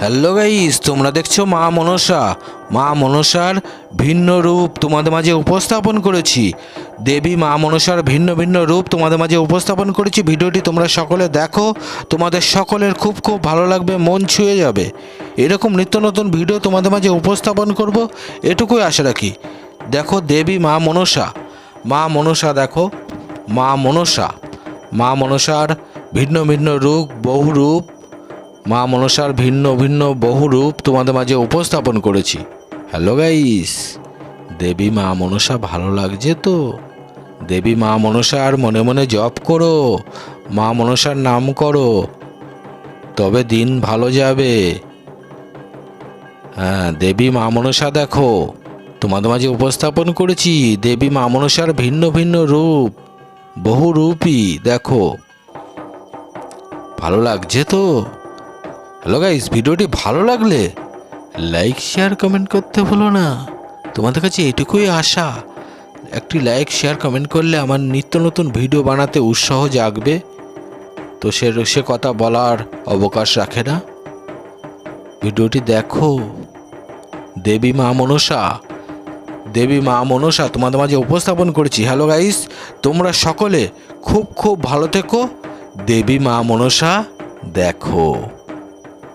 Hello guys তোমরা দেখছ মা মনসা। মা মনসার ভিন্ন রূপ তোমাদের মাঝে উপস্থাপন করেছি। দেবী মা মনসার ভিন্ন ভিন্ন রূপ তোমাদের মাঝে উপস্থাপন করেছি। ভিডিওটি তোমরা সকলে দেখো, তোমাদের সকলের খুব খুব ভালো লাগবে, মন ছুঁয়ে যাবে। এরকম নিত্য নতুন ভিডিও তোমাদের মাঝে উপস্থাপন করব, এটুকুই আশা রাখি। দেখো দেবী মা মনসা। মা মনসা দেখো, মা মনসা। মা মনসার ভিন্ন ভিন্ন রূপ বহু রূপ মা মনসার ভিন্ন ভিন্ন বহু রূপ তোমাদের মাঝে উপস্থাপন করেছি। হ্যালো গাইস দেবী মা মনসা ভালো লাগছে তো? দেবী মা মনসার মনে মনে জপ করো, মা মনসার নাম করো, তবে দিন ভালো যাবে। হ্যাঁ দেবী মা মনসা দেখো, তোমাদের মাঝে উপস্থাপন করেছি, দেবী মা মনসার ভিন্ন ভিন্ন রূপ, বহু রূপই দেখো। ভালো লাগছে তো? হ্যালো গাইস, ভিডিওটি ভালো লাগলে লাইক, শেয়ার, কমেন্ট করতে ভুলো না। তোমাদের কাছে এটুকুই আশা, একটি লাইক, শেয়ার, কমেন্ট করলে আমার নিত্য নতুন ভিডিও বানাতে উৎসাহ জাগবে। তো সে সে কথা বলার অবকাশ রাখে না। ভিডিওটি দেখো। দেবী মা মনসা, দেবী মা মনসা তোমাদের মাঝে উপস্থাপন করেছি। হ্যালো গাইস, তোমরা সকলে খুব খুব ভালো থেকো। দেবী মা মনসা, দেখো।